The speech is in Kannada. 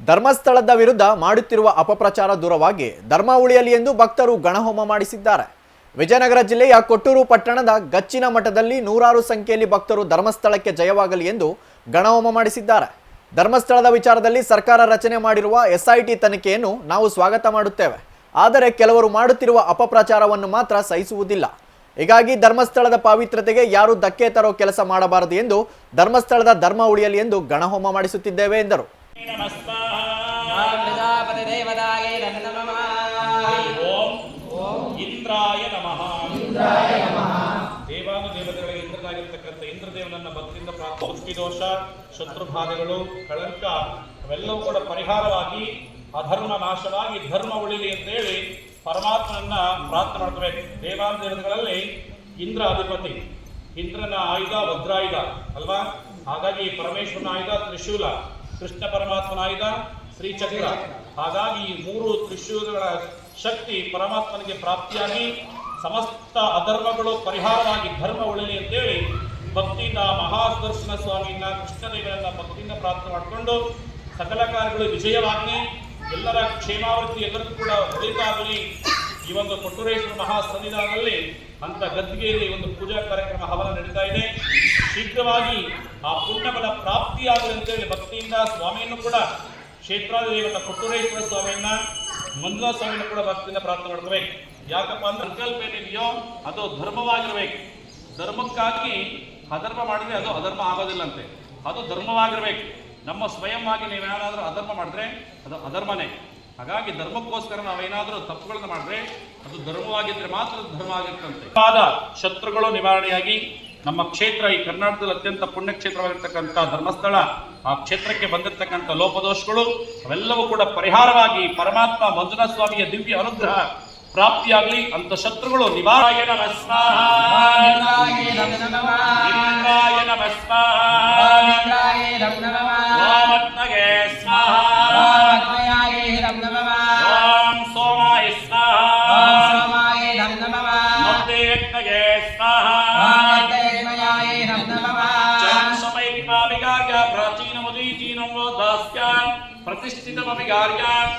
ಧರ್ಮಸ್ಥಳದ ವಿರುದ್ಧ ಮಾಡುತ್ತಿರುವ ಅಪಪ್ರಚಾರ ದೂರವಾಗಿ ಧರ್ಮ ಉಳಿಯಲಿ ಎಂದು ಭಕ್ತರು ಗಣಹೋಮ ಮಾಡಿಸಿದ್ದಾರೆ. ವಿಜಯನಗರ ಜಿಲ್ಲೆಯ ಕೊಟ್ಟೂರು ಪಟ್ಟಣದ ಗಚ್ಚಿನ ಮಠದಲ್ಲಿ ನೂರಾರು ಸಂಖ್ಯೆಯಲ್ಲಿ ಭಕ್ತರು ಧರ್ಮಸ್ಥಳಕ್ಕೆ ಜಯವಾಗಲಿ ಎಂದು ಗಣಹೋಮ ಮಾಡಿಸಿದ್ದಾರೆ. ಧರ್ಮಸ್ಥಳದ ವಿಚಾರದಲ್ಲಿ ಸರ್ಕಾರ ರಚನೆ ಮಾಡಿರುವ ಎಸ್ಐಟಿ ತನಿಖೆಯನ್ನು ನಾವು ಸ್ವಾಗತ ಮಾಡುತ್ತೇವೆ. ಆದರೆ ಕೆಲವರು ಮಾಡುತ್ತಿರುವ ಅಪಪ್ರಚಾರವನ್ನು ಮಾತ್ರ ಸಹಿಸುವುದಿಲ್ಲ. ಹೀಗಾಗಿ ಧರ್ಮಸ್ಥಳದ ಪಾವಿತ್ರತೆಗೆ ಯಾರು ಧಕ್ಕೆ ತರೋ ಕೆಲಸ ಮಾಡಬಾರದು ಎಂದು ಧರ್ಮಸ್ಥಳದ ಧರ್ಮ ಉಳಿಯಲಿ ಎಂದು ಗಣಹೋಮ ಮಾಡಿಸುತ್ತಿದ್ದೇವೆ ಎಂದರು. ನಮಃ. ಓಂ ಇಂದ್ರಾಯ ನಮಃ. ದೇವಾನು ದೇವತೆಗಳಿಗೆ ಇಂದ್ರನಾಗಿರ್ತಕ್ಕಂಥ ಇಂದ್ರದೇವನನ್ನ ಭಕ್ತಿಯಿಂದ ಪ್ರಾರ್ಥನೆ ದೃಷ್ಟಿ ದೋಷ ಶತ್ರುಬಾಧೆಗಳು ಕಳಂಕ ಅವೆಲ್ಲವೂ ಕೂಡ ಪರಿಹಾರವಾಗಿ ಅಧರ್ಮ ನಾಶವಾಗಿ ಧರ್ಮ ಉಳಿಲಿ ಅಂತೇಳಿ ಪರಮಾತ್ಮನನ್ನ ಪ್ರಾರ್ಥನೆ ಮಾಡ್ತವೆ ದೇವಾನು ದೇವತೆಗಳಲ್ಲಿ ಇಂದ್ರ ಅಧಿಪತಿ. ಇಂದ್ರನ ಆಯುಧ ವಜ್ರಾಯುಧ ಅಲ್ವಾ? ಹಾಗಾಗಿ ಪರಮೇಶ್ವರನ ಆಯುಧ ತ್ರಿಶೂಲ ಕೃಷ್ಣ ಪರಮಾತ್ಮನ ಆಯುಧ ಶ್ರೀಚಕ್ರ. ಹಾಗಾಗಿ ಈ ಮೂರು ತ್ರಿಶೂಲಗಳ ಶಕ್ತಿ ಪರಮಾತ್ಮನಿಗೆ ಪ್ರಾಪ್ತಿಯಾಗಿ ಸಮಸ್ತ ಅಧರ್ಮಗಳು ಪರಿಹಾರವಾಗಿ ಧರ್ಮ ಉಳಿಲಿ ಅಂತೇಳಿ ಭಕ್ತಿಯಿಂದ ಮಹಾದರ್ಶನ ಸ್ವಾಮಿಯನ್ನ ಕೃಷ್ಣದೇವರನ್ನ ಭಕ್ತಿಯಿಂದ ಪ್ರಾರ್ಥನೆ ಮಾಡಿಕೊಂಡು ಸಕಲ ಕಾರ್ಯಗಳು ವಿಜಯವಾಗಲಿ. ಎಲ್ಲರ ಕ್ಷೇಮಾವೃತ್ತಿ ಎಲ್ಲರಿಗೂ ಕೂಡ ಒಳಿತಾಗಲಿ ಈ ಒಂದು ಕೊಟ್ಟೂರೇಶ್ವರ ಮಹಾ ಸನ್ನಿಧಾನದಲ್ಲಿ ಅಂತ ಗದ್ದಿಗೆಯಲ್ಲಿ ಒಂದು ಪೂಜಾ ಕಾರ್ಯಕ್ರಮ ಹವನ ನಡೀತಾ ಇದೆ. ಶೀಘ್ರವಾಗಿ ಆ ಪುಣ್ಯಬಲ ಪ್ರಾಪ್ತಿಯಾಗಲಿ ಅಂತೇಳಿ ಭಕ್ತಿಯಿಂದ ಸ್ವಾಮಿಯನ್ನು ಕೂಡ ಕ್ಷೇತ್ರಾಧಿದೇವತ ಕೊಟ್ಟೂರೇಶ್ವರ ಸ್ವಾಮಿಯನ್ನ ಮಂಜುನಾಥ ಸ್ವಾಮಿಯನ್ನು ಕೂಡ ಭಕ್ತಿಯಿಂದ ಪ್ರಾರ್ಥನೆ ಮಾಡ್ಕೋಬೇಕು. ಯಾಕಪ್ಪ ಅಂದ್ರೆ ಸಂಕಲ್ಪ ಏನಿದೆಯೋ ಅದು ಧರ್ಮವಾಗಿರ್ಬೇಕು. ಧರ್ಮಕ್ಕಾಗಿ ಅಧರ್ಮ ಮಾಡಿದ್ರೆ ಅದು ಅಧರ್ಮ ಆಗೋದಿಲ್ಲಂತೆ. ಅದು ಧರ್ಮವಾಗಿರ್ಬೇಕು. ನಮ್ಮ ಸ್ವಯಂವಾಗಿ ನೀವೇನಾದರೂ ಅಧರ್ಮ ಮಾಡಿದ್ರೆ ಅದು ಅಧರ್ಮನೇ. ಹಾಗಾಗಿ ಧರ್ಮಕ್ಕೋಸ್ಕರ ನಾವೇನಾದರೂ ತಪ್ಪುಗಳನ್ನ ಮಾಡಿದ್ರೆ ಅದು ಧರ್ಮವಾಗಿದ್ರೆ ಮಾತ್ರ ಧರ್ಮ ಆಗಿರ್ತಂತೆ. ಶತ್ರುಗಳು ನಿವಾರಣೆಯಾಗಿ ನಮ್ಮ ಕ್ಷೇತ್ರ ಈ ಕರ್ನಾಟಕದಲ್ಲಿ ಅತ್ಯಂತ ಪುಣ್ಯ ಕ್ಷೇತ್ರವಾಗಿರ್ತಕ್ಕಂಥ ಧರ್ಮಸ್ಥಳ ಆ ಕ್ಷೇತ್ರಕ್ಕೆ ಬಂದಿರತಕ್ಕಂಥ ಲೋಪದೋಷಗಳು ಅವೆಲ್ಲವೂ ಕೂಡ ಪರಿಹಾರವಾಗಿ ಪರಮಾತ್ಮ ಮಂಜುನಾಥ ಸ್ವಾಮಿಯ ದಿವ್ಯ ಅನುಗ್ರಹ ಪ್ರಾಪ್ತಿಯಾಗಲಿ ಅಂತ ಶತ್ರುಗಳು ನಮಃ. ಸ್ವಾಹ. ಇಂದ್ರಾಯ ನಮಃ ಓಮತ್ನಗೆ ಸ್ವಾಹ ರಾಮತ್ಮಯಾಯ ನಮಃ ಓಂ